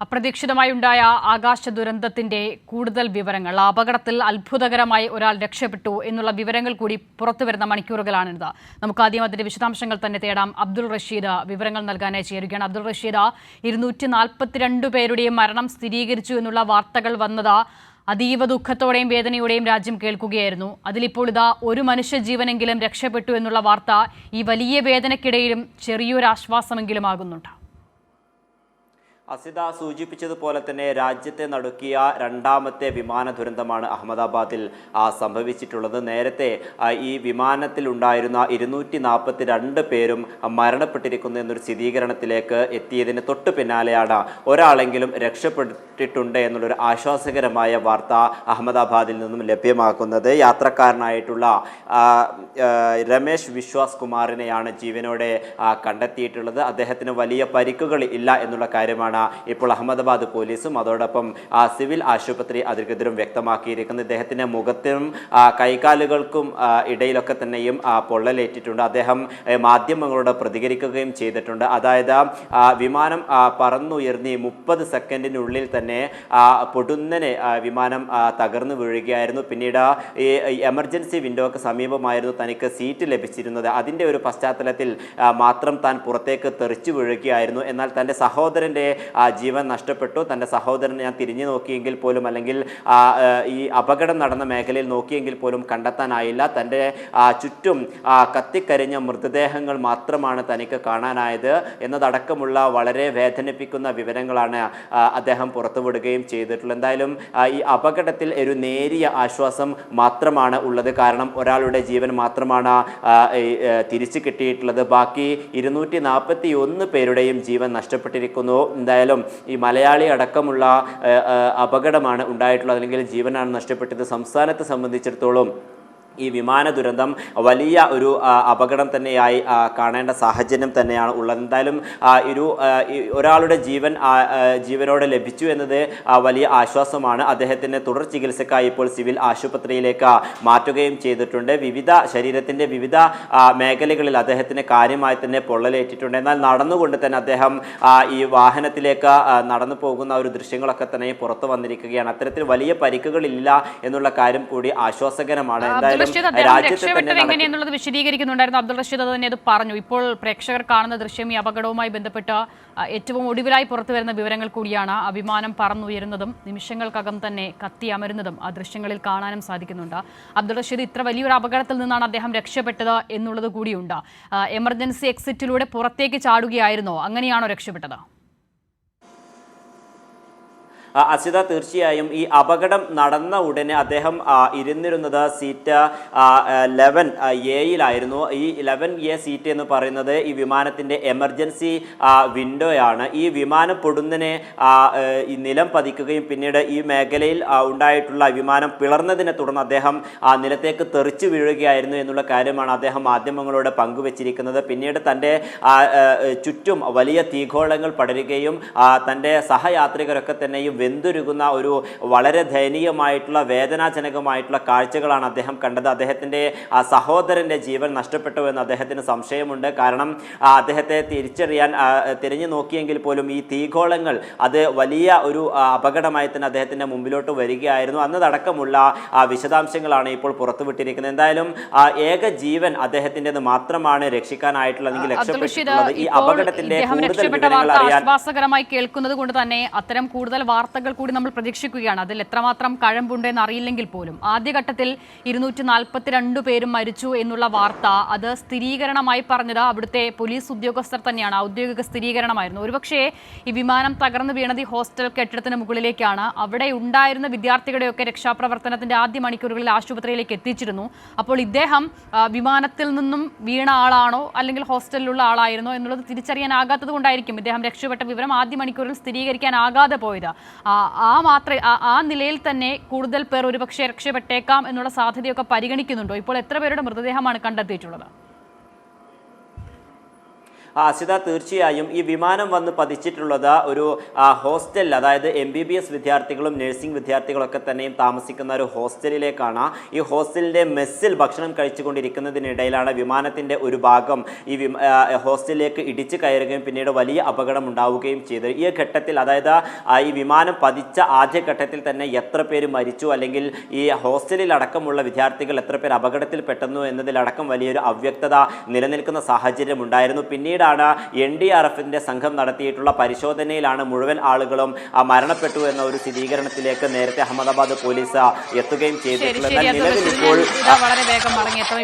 അപ്രതീക്ഷിതമായി ഉണ്ടായ ആകാശ ദുരന്തത്തിന്റെ കൂടുതൽ വിവരങ്ങൾ. അപകടത്തിൽ അത്ഭുതകരമായി ഒരാൾ രക്ഷപ്പെട്ടു എന്നുള്ള വിവരങ്ങൾ കൂടി പുറത്തുവരുന്ന മണിക്കൂറുകളാണിത് നമുക്ക് ആദ്യം അതിന്റെ വിശദാംശങ്ങൾ തന്നെ തേടാം. അബ്ദുൾ റഷീദ് വിവരങ്ങൾ നൽകാനായി ചേരുകയാണ്. അബ്ദുൾ റഷീദ് ഇരുന്നൂറ്റി നാൽപ്പത്തിരണ്ട് പേരുടെയും മരണം സ്ഥിരീകരിച്ചു എന്നുള്ള വാർത്തകൾ വന്നത് അതീവ ദുഃഖത്തോടെയും വേദനയോടെയും രാജ്യം കേൾക്കുകയായിരുന്നു. അതിലിപ്പോൾ ഇതാ ഒരു മനുഷ്യ ജീവനെങ്കിലും രക്ഷപ്പെട്ടു എന്നുള്ള വാർത്ത ഈ വലിയ വേദനക്കിടയിലും ചെറിയൊരു ആശ്വാസമെങ്കിലും ആകുന്നുണ്ട് അസിത സൂചിപ്പിച്ചതുപോലെ തന്നെ രാജ്യത്തെ നടുക്കിയ രണ്ടാമത്തെ വിമാന ദുരന്തമാണ് അഹമ്മദാബാദിൽ സംഭവിച്ചിട്ടുള്ളത്. നേരത്തെ ഈ വിമാനത്തിൽ ഉണ്ടായിരുന്ന ഇരുന്നൂറ്റി നാൽപ്പത്തി രണ്ട് പേരും മരണപ്പെട്ടിരിക്കുന്നു എന്നൊരു സ്ഥിരീകരണത്തിലേക്ക് എത്തിയതിന് തൊട്ടു പിന്നാലെയാണ് ഒരാളെങ്കിലും രക്ഷപ്പെട്ടിട്ടുണ്ട് എന്നുള്ളൊരു ആശ്വാസകരമായ വാർത്ത അഹമ്മദാബാദിൽ നിന്നും ലഭ്യമാക്കുന്നത് യാത്രക്കാരനായിട്ടുള്ള രമേശ് വിശ്വാസ് കുമാറിനെയാണ് ജീവനോടെ കണ്ടെത്തിയിട്ടുള്ളത്. അദ്ദേഹത്തിന് വലിയ പരിക്കുകൾ ഇല്ല എന്നുള്ള കാര്യമാണ് ഇപ്പോൾ അഹമ്മദാബാദ് പോലീസും അതോടൊപ്പം സിവിൽ ആശുപത്രി അധികൃതരും വ്യക്തമാക്കിയിരിക്കുന്നത് ഇദ്ദേഹത്തിന്റെ മുഖത്തിനും കൈകാലുകൾക്കും ഇടയിലൊക്കെ തന്നെയും പൊള്ളലേറ്റിട്ടുണ്ട്. അദ്ദേഹം മാധ്യമങ്ങളോട് പ്രതികരിക്കുകയും ചെയ്തിട്ടുണ്ട്. അതായത് വിമാനം പറന്നുയർന്നി മുപ്പത് സെക്കൻഡിനുള്ളിൽ തന്നെ പൊടുന്നനെ വിമാനം തകർന്നു വീഴുകയായിരുന്നു. പിന്നീട് ഈ എമർജൻസി വിൻഡോക്ക് സമീപമായിരുന്നു തനിക്ക് സീറ്റ് ലഭിച്ചിരുന്നത്. അതിന്റെ ഒരു പശ്ചാത്തലത്തിൽ മാത്രം താൻ പുറത്തേക്ക് തെറിച്ചു വീഴുകയായിരുന്നു. എന്നാൽ തന്റെ സഹോദരന്റെ ജീവൻ നഷ്ടപ്പെട്ടു. തന്റെ സഹോദരനെ ഞാൻ തിരിഞ്ഞു നോക്കിയെങ്കിൽ പോലും അല്ലെങ്കിൽ ആ, ആ, ഈ അപകടം നടന്ന മേഖലയിൽ നോക്കിയെങ്കിൽ പോലും കണ്ടെത്താനായില്ല. തന്റെ ആ, ചുറ്റും ആ, കത്തിക്കരിഞ്ഞ മൃതദേഹങ്ങൾ മാത്രമാണ് തനിക്ക് കാണാനായത് എന്നതടക്കമുള്ള വളരെ വേദനിപ്പിക്കുന്ന വിവരങ്ങളാണ് അദ്ദേഹം പുറത്തുവിടുകയും ചെയ്തിട്ടുള്ളത്. എന്തായാലും ഈ അപകടത്തിൽ ഒരു നേരിയ ആശ്വാസം മാത്രമാണ് ഉള്ളത്. കാരണം ഒരാളുടെ ജീവൻ മാത്രമാണ് ആ, തിരിച്ചു കിട്ടിയിട്ടുള്ളത്. ബാക്കി ഇരുന്നൂറ്റി പേരുടെയും ജീവൻ നഷ്ടപ്പെട്ടിരിക്കുന്നു. എന്തായാലും ഈ മലയാളി അടക്കമുള്ള അപകടമാണ് ഉണ്ടായിട്ടുള്ളത് അല്ലെങ്കിൽ ജീവനാണ് നഷ്ടപ്പെട്ടത്. സംസ്ഥാനത്തെ സംബന്ധിച്ചിടത്തോളം ഈ വിമാന ദുരന്തം വലിയ ഒരു അപകടം തന്നെയായി കാണേണ്ട സാഹചര്യം തന്നെയാണ് ഉള്ളത്. എന്തായാലും ഒരു ഒരാളുടെ ജീവൻ ജീവനോടെ ലഭിച്ചു എന്നത് വലിയ ആശ്വാസമാണ്. അദ്ദേഹത്തിന് തുടർ ചികിത്സക്കായി ഇപ്പോൾ സിവിൽ ആശുപത്രിയിലേക്ക് മാറ്റുകയും ചെയ്തിട്ടുണ്ട്. വിവിധ ശരീരത്തിന്റെ വിവിധ മേഖലകളിൽ അദ്ദേഹത്തിന് കാര്യമായി തന്നെ പൊള്ളലേറ്റിട്ടുണ്ട്. എന്നാൽ നടന്നുകൊണ്ട് തന്നെ അദ്ദേഹം ഈ വാഹനത്തിലേക്ക് നടന്നു പോകുന്ന ഒരു ദൃശ്യങ്ങളൊക്കെ തന്നെ പുറത്തു വന്നിരിക്കുകയാണ്. അത്തരത്തിൽ വലിയ പരിക്കുകളില്ല എന്നുള്ള കാര്യം കൂടി ആശ്വാസകരമാണ്. എന്തായാലും റഷീദ് അദ്ദേഹം രക്ഷപ്പെട്ടത് എങ്ങനെയെന്നുള്ളത് വിശദീകരിക്കുന്നുണ്ടായിരുന്നു. അബ്ദുൾ റഷീദ് അത് തന്നെ അത് പറഞ്ഞു. ഇപ്പോൾ പ്രേക്ഷകർ കാണുന്ന ദൃശ്യം ഈ അപകടവുമായി ബന്ധപ്പെട്ട ഏറ്റവും ഒടുവിലായി പുറത്തു വരുന്ന വിവരങ്ങൾ കൂടിയാണ് അഭിമാനം പറന്നുയരുന്നതും നിമിഷങ്ങൾക്കകം തന്നെ കത്തി അമരുന്നതും ആ ദൃശ്യങ്ങളിൽ കാണാനും സാധിക്കുന്നുണ്ട്. അബ്ദുൾ റഷീദ് ഇത്ര വലിയൊരു അപകടത്തിൽ നിന്നാണ് അദ്ദേഹം രക്ഷപ്പെട്ടത് എന്നുള്ളത് കൂടിയുണ്ട്. എമർജൻസി എക്സിറ്റിലൂടെ പുറത്തേക്ക് ചാടുകയായിരുന്നോ. അങ്ങനെയാണോ രക്ഷപ്പെട്ടത്? അസിത തീർച്ചയായും ഈ അപകടം നടന്ന ഉടനെ അദ്ദേഹം ഇരുന്നിരുന്നത് സീറ്റ് ലെവൻ എയിലായിരുന്നു ഈ ലെവൻ എ സീറ്റ് എന്ന് പറയുന്നത് ഈ വിമാനത്തിന്റെ എമർജൻസി വിൻഡോയാണ്. ഈ വിമാനം പൊടുന്നനെ ഈ നിലം പതിക്കുകയും പിന്നീട് ഈ മേഖലയിൽ ഉണ്ടായിട്ടുള്ള വിമാനം പിളർന്നതിനെ തുടർന്ന് അദ്ദേഹം ആ നിലത്തേക്ക് തെറിച്ചു വീഴുകയായിരുന്നു എന്നുള്ള കാര്യമാണ് അദ്ദേഹം മാധ്യമങ്ങളോട് പങ്കുവച്ചിരിക്കുന്നത്. പിന്നീട് തന്റെ ചുറ്റും വലിയ തീഗോളങ്ങൾ പടരുകയും തന്റെ സഹയാത്രികരൊക്കെ തന്നെയും വെന്തുരുകുന്ന ഒരു വളരെ ദയനീയമായിട്ടുള്ള വേദനാജനകമായിട്ടുള്ള കാഴ്ചകളാണ് അദ്ദേഹം കണ്ടത്. അദ്ദേഹത്തിന്റെ ആ സഹോദരന്റെ ജീവൻ നഷ്ടപ്പെട്ടു എന്ന് അദ്ദേഹത്തിന് സംശയമുണ്ട്. കാരണം അദ്ദേഹത്തെ തിരിച്ചറിയാൻ തിരിഞ്ഞു നോക്കിയെങ്കിൽ പോലും ഈ തീഗോളങ്ങൾ അത് വലിയ ഒരു അപകടമായി തന്നെ അദ്ദേഹത്തിന്റെ മുമ്പിലോട്ട് വരികയായിരുന്നു. അന്നതടക്കമുള്ള ആ വിശദാംശങ്ങളാണ് ഇപ്പോൾ പുറത്തുവിട്ടിരിക്കുന്നത്. എന്തായാലും ആ, ഏക ജീവൻ അദ്ദേഹത്തിന്റെത് മാത്രമാണ് രക്ഷിക്കാനായിട്ടുള്ള അല്ലെങ്കിൽ രക്ഷപ്പെട്ടിട്ടുള്ളത്. ഈ അപകടത്തിന്റെ അപകടത്തിന്റെ കൂടുതൽ വിവരങ്ങൾ അറിയാൻ കേൾക്കുന്നത് കൊണ്ട് തന്നെ അത്തരം കൂടുതൽ വാർത്തകൾ കൂടി നമ്മൾ പ്രതീക്ഷിക്കുകയാണ്. അതിൽ എത്രമാത്രം കഴമ്പുണ്ടെന്ന് അറിയില്ലെങ്കിൽ പോലും. ആദ്യഘട്ടത്തിൽ ഇരുന്നൂറ്റി നാൽപ്പത്തിരണ്ട് പേരും മരിച്ചു എന്നുള്ള വാർത്ത അത് സ്ഥിരീകരണമായി പറഞ്ഞത് അവിടുത്തെ പോലീസ് ഉദ്യോഗസ്ഥർ തന്നെയാണ്. ഔദ്യോഗിക സ്ഥിരീകരണമായിരുന്നു. ഒരുപക്ഷേ ഈ വിമാനം തകർന്നു വീണത് ഈ ഹോസ്റ്റൽ കെട്ടിടത്തിന് മുകളിലേക്കാണ്. അവിടെ ഉണ്ടായിരുന്ന വിദ്യാർത്ഥികളുടെയൊക്കെ രക്ഷാപ്രവർത്തനത്തിന്റെ ആദ്യ മണിക്കൂറുകളിൽ ആശുപത്രിയിലേക്ക് എത്തിച്ചിരുന്നു. അപ്പോൾ ഇദ്ദേഹം വിമാനത്തിൽ നിന്നും വീണ ആളാണോ അല്ലെങ്കിൽ ഹോസ്റ്റലിലുള്ള ആളായിരുന്നോ എന്നുള്ളത് തിരിച്ചറിയാനാകാത്തത് കൊണ്ടായിരിക്കും ഇദ്ദേഹം രക്ഷപ്പെട്ട വിവരം ആദ്യ മണിക്കൂറിൽ സ്ഥിരീകരിക്കാനാകാതെ പോയത്. ആ, മാത്രമേ ആ നിലയിൽ തന്നെ കൂടുതൽ പേർ ഒരുപക്ഷെ രക്ഷപ്പെട്ടേക്കാം എന്നുള്ള സാധ്യതയൊക്കെ പരിഗണിക്കുന്നുണ്ടോ? ഇപ്പോൾ എത്ര പേരുടെ മൃതദേഹമാണ് കണ്ടെത്തിയിട്ടുള്ളത്? ആ, അസിത തീർച്ചയായും ഈ വിമാനം വന്ന് പതിച്ചിട്ടുള്ളത് ഒരു ഹോസ്റ്റലിൽ അതായത് എം ബി ബി എസ് വിദ്യാർത്ഥികളും നഴ്സിംഗ് വിദ്യാർത്ഥികളൊക്കെ തന്നെയും താമസിക്കുന്ന ഒരു ഹോസ്റ്റലിലേക്കാണ്. ഈ ഹോസ്റ്റലിന്റെ മെസ്സിൽ ഭക്ഷണം കഴിച്ചുകൊണ്ടിരിക്കുന്നതിനിടയിലാണ് വിമാനത്തിന്റെ ഒരു ഭാഗം ഈ ഹോസ്റ്റലിലേക്ക് ഇടിച്ചു കയറുകയും പിന്നീട് വലിയ അപകടം ഉണ്ടാവുകയും ചെയ്തു. ഈ ഘട്ടത്തിൽ അതായത് ഈ വിമാനം പതിച്ച ആദ്യ ഘട്ടത്തിൽ തന്നെ എത്ര പേര് മരിച്ചു? അല്ലെങ്കിൽ ഈ ഹോസ്റ്റലിൽ അടക്കമുള്ള വിദ്യാർത്ഥികൾ എത്ര പേർ അപകടത്തിൽ പെട്ടെന്നു എന്നതിലടക്കം വലിയൊരു അവ്യക്തത നിലനിൽക്കുന്ന സാഹചര്യം ഉണ്ടായിരുന്നു പിന്നീടാണ് എൻ ഡി ആർ എഫിന്റെ സംഘം നടത്തിയിട്ടുള്ള പരിശോധനയിലാണ് മുഴുവൻ ആളുകളും മരണപ്പെട്ടു എന്ന ഒരു സ്ഥിരീകരണത്തിലേക്ക് നേരത്തെ അഹമ്മദാബാദ് പോലീസ് എത്തുകയും ചെയ്തിട്ടുള്ളത്. നിലവിൽ ഇപ്പോൾ വളരെ വേഗം